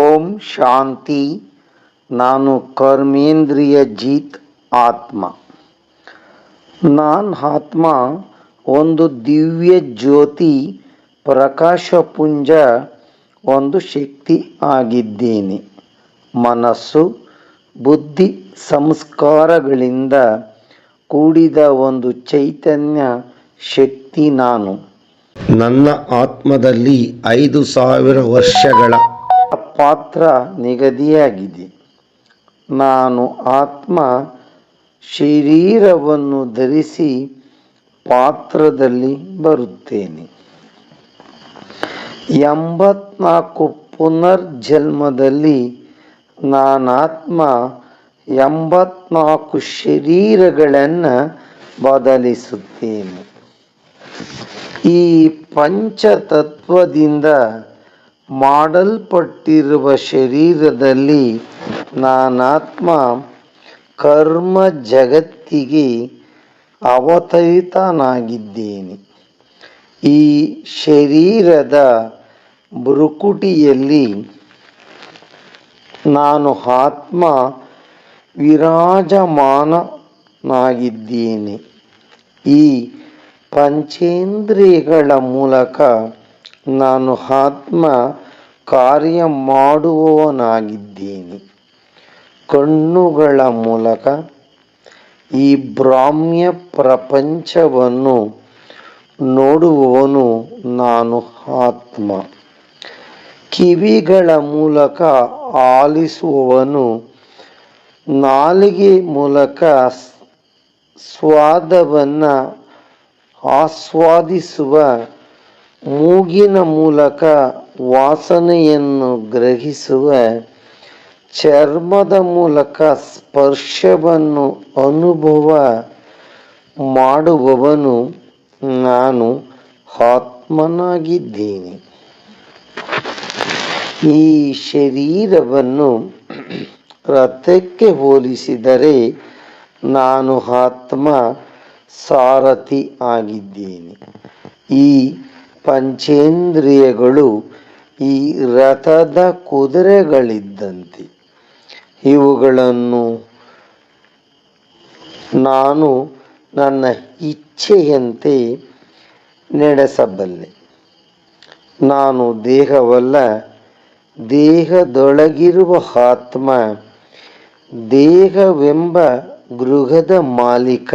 ಓಂ ಶಾಂತಿ, ನಾನು ಕರ್ಮೇಂದ್ರಿಯ ಜೀತ್ ಆತ್ಮ. ನಾನು ಆತ್ಮ, ಒಂದು ದಿವ್ಯ ಜ್ಯೋತಿ, ಪ್ರಕಾಶಪುಂಜ, ಒಂದು ಶಕ್ತಿ ಆಗಿದ್ದೇನೆ. ಮನಸ್ಸು, ಬುದ್ಧಿ ಸಂಸ್ಕಾರಗಳಿಂದ ಕೂಡಿದ ಒಂದು ಚೈತನ್ಯ ಶಕ್ತಿ ನಾನು. ನನ್ನ ಆತ್ಮದಲ್ಲಿ ಐದು ಸಾವಿರ ವರ್ಷಗಳ ಪಾತ್ರ ನಿಗದಿಯಾಗಿದೆ. ನಾನು ಆತ್ಮ ಶರೀರವನ್ನು ಧರಿಸಿ ಪಾತ್ರದಲ್ಲಿ ಬರುತ್ತೇನೆ. ಎಂಬತ್ನಾಲ್ಕು ಪುನರ್ಜನ್ಮದಲ್ಲಿ ನಾನಾತ್ಮ ಎಂಬತ್ನಾಲ್ಕು ಶರೀರಗಳನ್ನು ಬದಲಿಸುತ್ತೇನೆ. ಈ ಪಂಚತತ್ವದಿಂದ ಮಾಡಲ್ಪಟ್ಟಿರುವ ಶರೀರದಲ್ಲಿ ನಾನಾತ್ಮ ಕರ್ಮ ಜಗತ್ತಿಗೆ ಅವತರಿತನಾಗಿದ್ದೇನೆ. ಈ ಶರೀರದ ಬ್ರುಕುಟಿಯಲ್ಲಿ ನಾನು ಆತ್ಮ ವಿರಾಜಮಾನನಾಗಿದ್ದೇನೆ. ಈ ಪಂಚೇಂದ್ರಿಯಗಳ ಮೂಲಕ ನಾನು ಆತ್ಮ ಕಾರ್ಯ ಮಾಡುವವನಾಗಿದ್ದೇನೆ ಕಣ್ಣುಗಳ ಮೂಲಕ ಈ ಬ್ರಾಹ್ಮ್ಯ ಪ್ರಪಂಚವನ್ನು ನೋಡುವವನು ನಾನು ಆತ್ಮ. ಕಿವಿಗಳ ಮೂಲಕ ಆಲಿಸುವವನು ನಾಲಿಗೆ ಮೂಲಕ ಸ್ವಾದವನ್ನು ಆಸ್ವಾದಿಸುವ ಮೂಗಿನ ಮೂಲಕ ವಾಸನೆಯನ್ನು ಗ್ರಹಿಸುವ ಚರ್ಮದ ಮೂಲಕ ಸ್ಪರ್ಶವನ್ನು ಅನುಭವ ಮಾಡುವವನು ನಾನು ಆತ್ಮನಾಗಿದ್ದೇನೆ. ಈ ಶರೀರವನ್ನು ರಥಕ್ಕೆ ಹೋಲಿಸಿದರೆ ನಾನು ಆತ್ಮ ಸಾರಥಿ ಆಗಿದ್ದೇನೆ. ಈ ಪಂಚೇಂದ್ರಿಯಗಳು ಈ ರಥದ ಕುದುರೆಗಳಿದ್ದಂತೆ. ಇವುಗಳನ್ನು ನಾನು ನನ್ನ ಇಚ್ಛೆಯಂತೆ ನಡೆಸಬಲ್ಲೆ. ನಾನು ದೇಹವಲ್ಲ, ದೇಹದೊಳಗಿರುವ ಆತ್ಮ, ದೇಹವೆಂಬ ಗೃಹದ ಮಾಲೀಕ,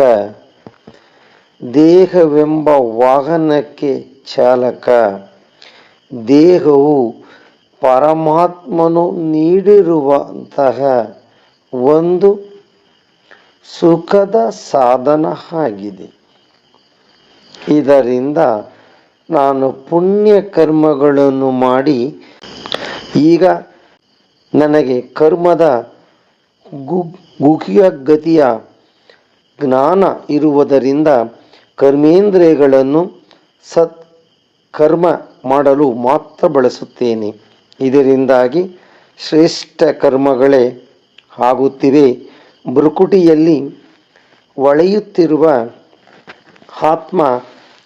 ದೇಹವೆಂಬ ವಾಹನಕ್ಕೆ ಚಾಲಕ, ದೇಹವು ಪರಮಾತ್ಮನು ನೀಡಿರುವಂತಹ ಒಂದು ಸುಖದ ಸಾಧನ ಆಗಿದೆ. ಇದರಿಂದ ನಾನು ಪುಣ್ಯ ಕರ್ಮಗಳನ್ನು ಮಾಡಿ, ಈಗ ನನಗೆ ಕರ್ಮದ ಗು, ಗುಹ್ಯ ಗತಿಯ ಜ್ಞಾನ ಇರುವುದರಿಂದ ಕರ್ಮೇಂದ್ರಿಯಗಳನ್ನು ಸತ್ ಕರ್ಮ ಮಾಡಲು ಮಾತ್ರ ಬಳಸುತ್ತೇನೆ. ಇದರಿಂದಾಗಿ ಶ್ರೇಷ್ಠ ಕರ್ಮಗಳೇ ಆಗುತ್ತಿವೆ. ಬೃಕುಟಿಯಲ್ಲಿ ಒಳೆಯುತ್ತಿರುವ ಆತ್ಮ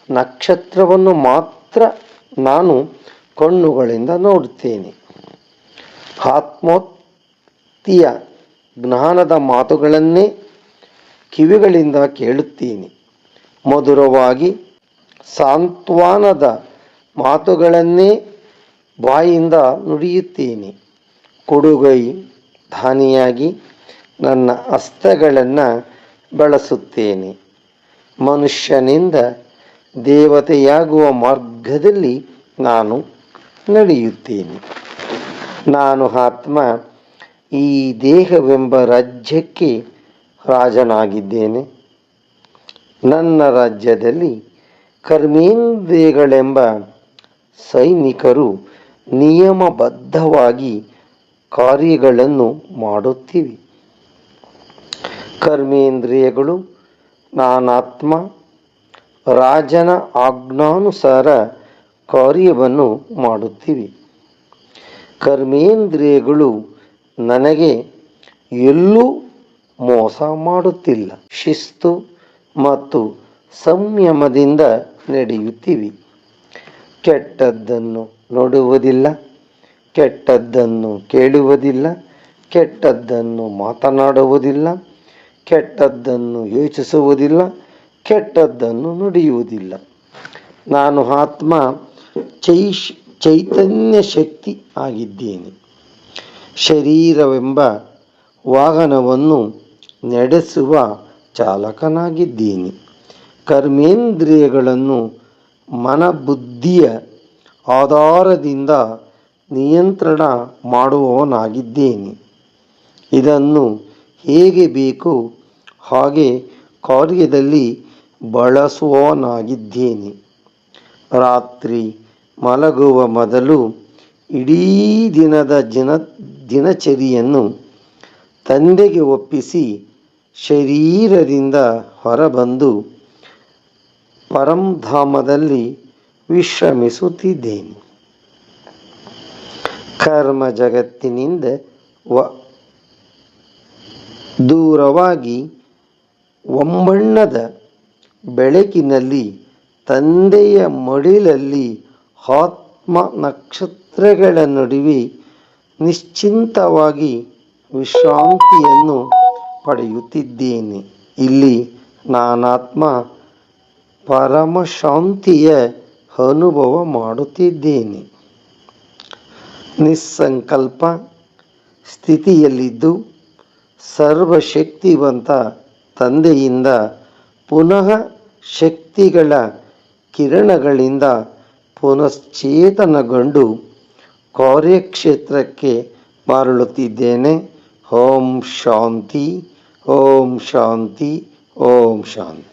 ನಕ್ಷತ್ರವನ್ನು ಮಾತ್ರ ನಾನು ಕಣ್ಣುಗಳಿಂದ ನೋಡುತ್ತೇನೆ. ಆತ್ಮೋತ್ತಿಯ ಜ್ಞಾನದ ಮಾತುಗಳನ್ನೇ ಕಿವಿಗಳಿಂದ ಕೇಳುತ್ತೇನೆ. ಮಧುರವಾಗಿ ಸಾಂತ್ವನದ ಮಾತುಗಳನ್ನೇ ಬಾಯಿಂದ ನುಡಿಯುತ್ತೇನೆ. ಕೊಡುಗೈ ಧಾನಿಯಾಗಿ ನನ್ನ ಹಸ್ತಗಳನ್ನು ಬಳಸುತ್ತೇನೆ. ಮನುಷ್ಯನಿಂದ ದೇವತೆಯಾಗುವ ಮಾರ್ಗದಲ್ಲಿ ನಾನು ನಡೆಯುತ್ತೇನೆ. ನಾನು ಆತ್ಮ, ಈ ದೇಹವೆಂಬ ರಾಜ್ಯಕ್ಕೆ ರಾಜನಾಗಿದ್ದೇನೆ. ನನ್ನ ರಾಜ್ಯದಲ್ಲಿ ಕರ್ಮೇಂದ್ರಿಯಗಳೆಂಬ ಸೈನಿಕರು ನಿಯಮಬದ್ಧವಾಗಿ ಕಾರ್ಯಗಳನ್ನು ಮಾಡುತ್ತಿವೆ. ಕರ್ಮೇಂದ್ರಿಯಗಳು, ನಾನಾತ್ಮ, ರಾಜನ ಆಜ್ಞಾನುಸಾರ ಕಾರ್ಯವನ್ನು ಮಾಡುತ್ತಿವೆ. ಕರ್ಮೇಂದ್ರಿಯಗಳು ನನಗೆ ಎಲ್ಲೂ ಮೋಸ ಮಾಡುತ್ತಿಲ್ಲ. ಶಿಸ್ತು ಮತ್ತು ಸಂಯಮದಿಂದ ನಡೆಯುತ್ತಿವೆ. ಕೆಟ್ಟದ್ದನ್ನು ನೋಡುವುದಿಲ್ಲ, ಕೆಟ್ಟದ್ದನ್ನು ಕೇಳುವುದಿಲ್ಲ, ಕೆಟ್ಟದ್ದನ್ನು ಮಾತನಾಡುವುದಿಲ್ಲ, ಕೆಟ್ಟದ್ದನ್ನು ಯೋಚಿಸುವುದಿಲ್ಲ, ಕೆಟ್ಟದ್ದನ್ನು ನುಡಿಯುವುದಿಲ್ಲ. ನಾನು ಆತ್ಮ ಚೈಶ್, ಚೈತನ್ಯ ಶಕ್ತಿ ಆಗಿದ್ದೇನೆ. ಶರೀರವೆಂಬ ವಾಹನವನ್ನು ನಡೆಸುವ ಚಾಲಕನಾಗಿದ್ದೀನಿ. ಕರ್ಮೇಂದ್ರಿಯಗಳನ್ನು ಮನಬುದ್ಧಿಯ ಆಧಾರದಿಂದ ನಿಯಂತ್ರಣ ಮಾಡುವವನಾಗಿದ್ದೇನೆ. ಇದನ್ನು ಹೇಗೆ ಬೇಕು, ಹಾಗೆ ಕಾರ್ಯದಲ್ಲಿ ಬಳಸುವವನಾಗಿದ್ದೇನೆ. ರಾತ್ರಿ ಮಲಗುವ ಮೊದಲು ಇಡೀ ದಿನದ ಜನ ದಿನಚರಿಯನ್ನು ತಂದೆಗೆ ಒಪ್ಪಿಸಿ ಶರೀರದಿಂದ ಹೊರಬಂದು ಪರಂಧಾಮದಲ್ಲಿ ವಿಶ್ರಮಿಸುತ್ತಿದ್ದೇನೆ. ಕರ್ಮ ಜಗತ್ತಿನಿಂದ ವ ದೂರವಾಗಿ ಒಂಬಣ್ಣದ ಬೆಳಕಿನಲ್ಲಿ, ತಂದೆಯ ಮಡಿಲಲ್ಲಿ ಆತ್ಮ ನಕ್ಷತ್ರಗಳ ನಡುವೆ ನಿಶ್ಚಿಂತವಾಗಿ ವಿಶ್ರಾಂತಿಯನ್ನು ಪಡೆಯುತ್ತಿದ್ದೇನೆ. ಇಲ್ಲಿ ನಾನಾತ್ಮ ಪರಮಶಾಂತಿಯ ಅನುಭವ ಮಾಡುತ್ತಿದ್ದೇನೆ. ನಿಸ್ಸಂಕಲ್ಪ ಸ್ಥಿತಿಯಲ್ಲಿದ್ದು ಸರ್ವಶಕ್ತಿವಂತ ತಂದೆಯಿಂದ ಪುನಃ ಶಕ್ತಿಗಳ ಕಿರಣಗಳಿಂದ ಪುನಶ್ಚೇತನಗೊಂಡು ಕಾರ್ಯಕ್ಷೇತ್ರಕ್ಕೆ ಮರಳುತ್ತಿದ್ದೇನೆ. ಓಂ ಶಾಂತಿ ಓಂ ಶಾಂತಿ ಓಂ ಶಾಂತಿ.